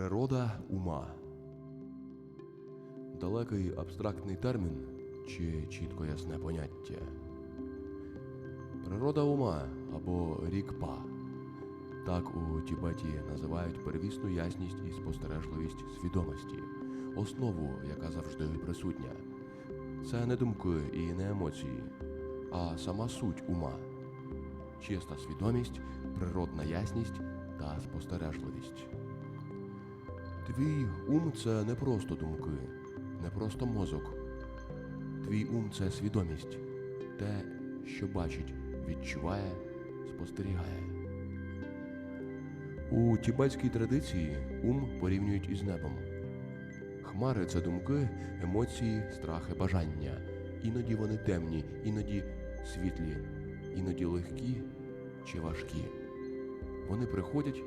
Природа ума. Далекий абстрактний термін чи чітко ясне поняття. Природа ума або рік-па. Так у Тібеті називають первісну ясність і спостережливість свідомості, основу, яка завжди присутня. Це не думки і не емоції, а сама суть ума, чиста свідомість, природна ясність та спостережливість. Твій ум це не просто думки, не просто мозок. Твій ум це свідомість, те, що бачить, відчуває, спостерігає. У тібетській традиції ум порівнюють із небом. Хмари це думки, емоції, страхи, бажання. Іноді вони темні, іноді світлі, іноді легкі чи важкі. Вони приходять,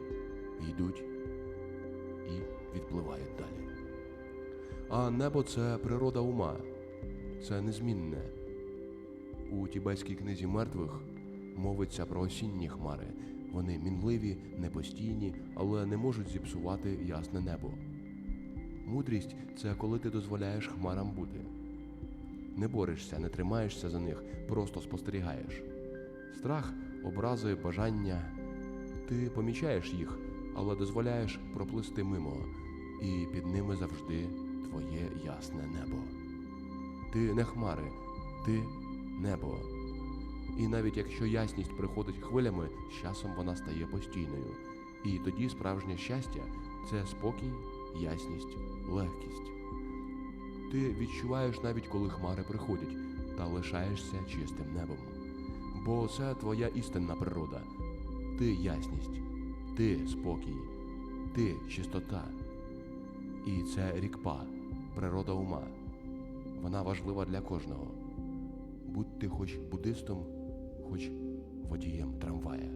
йдуть і відпливають далі. А небо це природа ума, це незмінне. У тібетській книзі мертвих мовиться про осінні хмари. Вони мінливі, непостійні, але не можуть зіпсувати ясне небо. Мудрість це коли ти дозволяєш хмарам бути. Не борешся, не тримаєшся за них, просто спостерігаєш. Страх, образи, бажання. Ти помічаєш їх, але дозволяєш проплисти мимо, і під ними завжди твоє ясне небо. Ти не хмари, ти небо. І навіть якщо ясність приходить хвилями, з часом вона стає постійною. І тоді справжнє щастя це спокій, ясність, легкість. Ти відчуваєш навіть коли хмари приходять, та лишаєшся чистим небом. Бо це твоя істинна природа. Ти ясність, ти спокій, ти чистота. І це рікпа, природа ума. Вона важлива для кожного. Будь ти хоч буддистом, хоч водієм трамвая.